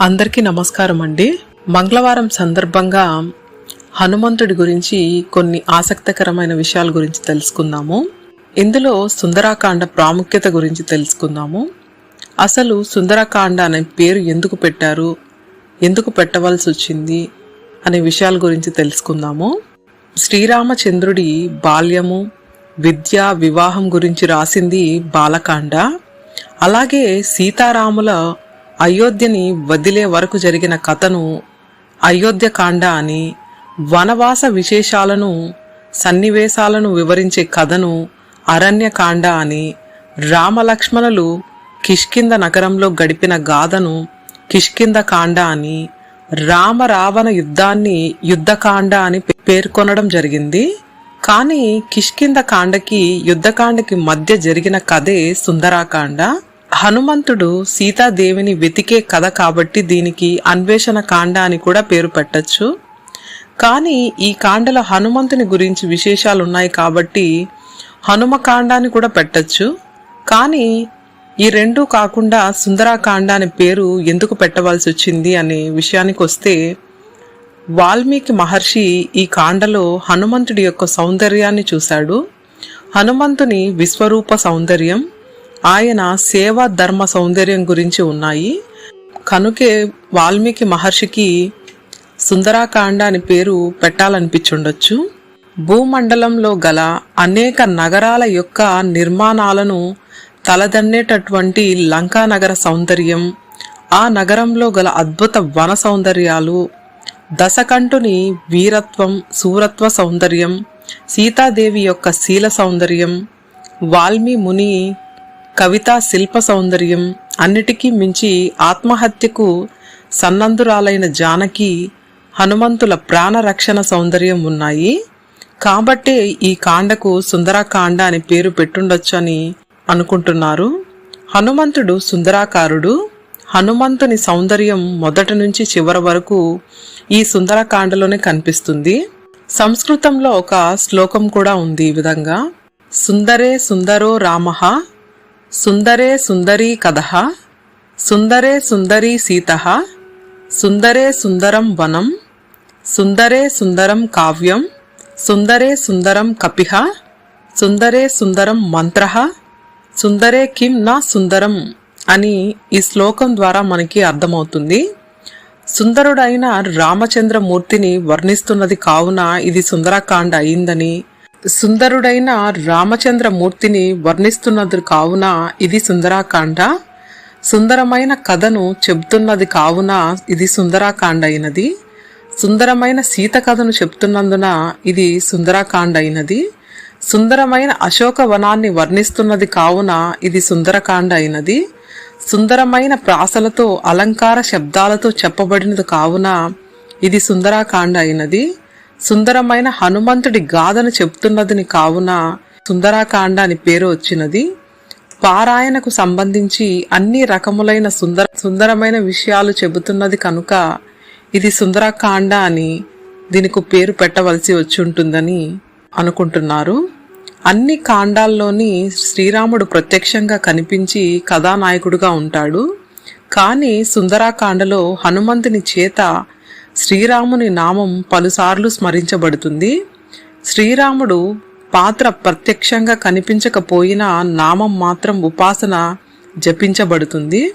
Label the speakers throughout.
Speaker 1: అందరికీ నమస్కారం అండి. మంగళవారం సందర్భంగా హనుమంతుడి గురించి కొన్ని ఆసక్తికరమైన విషయాల గురించి తెలుసుకుందాము. ఇందులో సుందరాకాండ ప్రాముఖ్యత గురించి తెలుసుకుందాము. అసలు సుందరాకాండ అనే పేరు ఎందుకు పెట్టారు? ఎందుకు పెట్టవలసి వచ్చింది? అనే విషయాల గురించి తెలుసుకుందాము. శ్రీరామచంద్రుడి బాల్యము విద్య వివాహం గురించి రాసింది బాలకాండ. అలాగే సీతారాముల అయోధ్యని వదిలే వరకు జరిగిన కథను అయోధ్యకాండ అని వనవాస విశేషాలను సన్నివేశాలను వివరించే కథను అరణ్యకాండ అని రామలక్ష్మణులు కిష్కింద నగరంలో గడిపిన గాథను కిష్కింద కాండ అని రామ రావణ యుద్ధాన్ని యుద్ధకాండ అని పేర్కొనడం జరిగింది. కానీ కిష్కింద కాండకి యుద్ధకాండకి మధ్య జరిగిన కథే సుందరాకాండ. హనుమంతుడు సీతాదేవిని వెతికే కథ కాబట్టి దీనికి అన్వేషణ కాండ అని కూడా పేరు పెట్టచ్చు. కానీ ఈ కాండలో హనుమంతుని గురించి విశేషాలు ఉన్నాయి కాబట్టి హనుమకాండ అని కూడా పెట్టచ్చు. కానీ ఈ రెండు కాకుండా సుందరాకాండ అనే పేరు ఎందుకు పెట్టవలసి వచ్చింది అనే విషయానికి వస్తే వాల్మీకి మహర్షి ఈ కాండలో హనుమంతుడి యొక్క సౌందర్యాన్ని చూశాడు. హనుమంతుని విశ్వరూప సౌందర్యం ఆయన సేవా ధర్మ సౌందర్యం గురించి ఉన్నాయి. కనుకే వాల్మీకి మహర్షికి సుందరాకాండ అని పేరు పెట్టాలనిపించుండొచ్చు. భూమండలంలో గల అనేక నగరాల యొక్క నిర్మాణాలను తలదన్నేటటువంటి లంకా నగర సౌందర్యం ఆ నగరంలో గల అద్భుత వన సౌందర్యాలు దశకంఠుని వీరత్వం సూరత్వ సౌందర్యం సీతాదేవి యొక్క శీల సౌందర్యం వాల్మీ ముని కవితా శిల్ప సౌందర్యం అన్నిటికీ మించి ఆత్మహత్యకు సన్నందురాలైన జానకి హనుమంతుల ప్రాణరక్షణ సౌందర్యం ఉన్నాయి. కాబట్టే ఈ కాండకు సుందరాకాండ అని పేరు పెట్టుండొచ్చని అనుకుంటున్నారు. హనుమంతుడు సుందరాకారుడు. హనుమంతుని సౌందర్యం మొదటి నుంచి చివరి వరకు ఈ సుందరకాండలోనే కనిపిస్తుంది. సంస్కృతంలో ఒక శ్లోకం కూడా ఉంది ఈ విధంగా. సుందరే సుందరో రామః సుందరే సుందరీ కథ సుందరే సుందరీ సీత సుందరే సుందరం వనం సుందరే సుందరం కావ్యం సుందరే సుందరం కపిహ సుందరే సుందరం మంత్ర సుందరే కిం నా సుందరం అని ఈ శ్లోకం ద్వారా మనకి అర్థమవుతుంది. సుందరుడైన రామచంద్రమూర్తిని వర్ణిస్తున్నది కావున ఇది సుందరకాండ అయిందని సుందరుడైన రామచంద్రమూర్తిని వర్ణిస్తున్నది కావున ఇది సుందరాకాండ. సుందరమైన కథను చెబుతున్నది కావున ఇది సుందరాకాండ అయినది సుందరమైన సీత కథను చెప్తున్నందున ఇది సుందరాకాండ అయినది సుందరమైన అశోక వనాన్ని వర్ణిస్తున్నది కావున ఇది సుందరకాండ అయినది సుందరమైన ప్రాసలతో అలంకార శబ్దాలతో చెప్పబడినది కావున ఇది సుందరాకాండ అయినది సుందరమైన హనుమంతుడి గాథను చెప్తున్నదిని కావున సుందరాకాండ అని పేరు వచ్చినది. పారాయణకు సంబంధించి అన్ని రకములైన సుందర సుందరమైన విషయాలు చెబుతున్నది కనుక ఇది సుందరకాండ అని దీనికి పేరు పెట్టవలసి వచ్చి ఉంటుందని అనుకుంటున్నారు. అన్ని కాండాల్లోని శ్రీరాముడు ప్రత్యక్షంగా కనిపించి కథానాయకుడుగా ఉంటాడు. కానీ సుందరాకాండలో హనుమంతుని చేత శ్రీరాముని నామం పలుసార్లు స్మరించబడుతుంది. శ్రీరాముడు పాత్ర ప్రత్యక్షంగా కనిపించకపోయినా నామం మాత్రం ఉపాసన జపించబడుతుంది.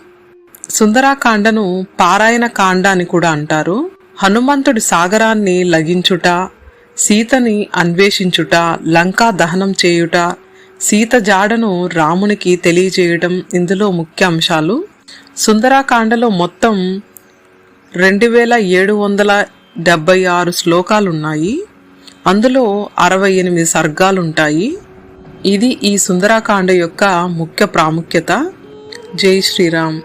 Speaker 1: సుందరాకాండను పారాయణ కాండ అని కూడా అంటారు. హనుమంతుడి సాగరాన్ని లగించుట సీతని అన్వేషించుట లంకా దహనం చేయుట సీత జాడను రామునికి తెలియజేయడం ఇందులో ముఖ్య అంశాలు. సుందరాకాండలో మొత్తం రెండు వేల ఏడు వందల డెబ్బై ఆరు శ్లోకాలున్నాయి. అందులో అరవై ఎనిమిది సర్గాలుంటాయి. ఇది ఈ సుందరాకాండ యొక్క ముఖ్య ప్రాముఖ్యత. జై శ్రీరామ్.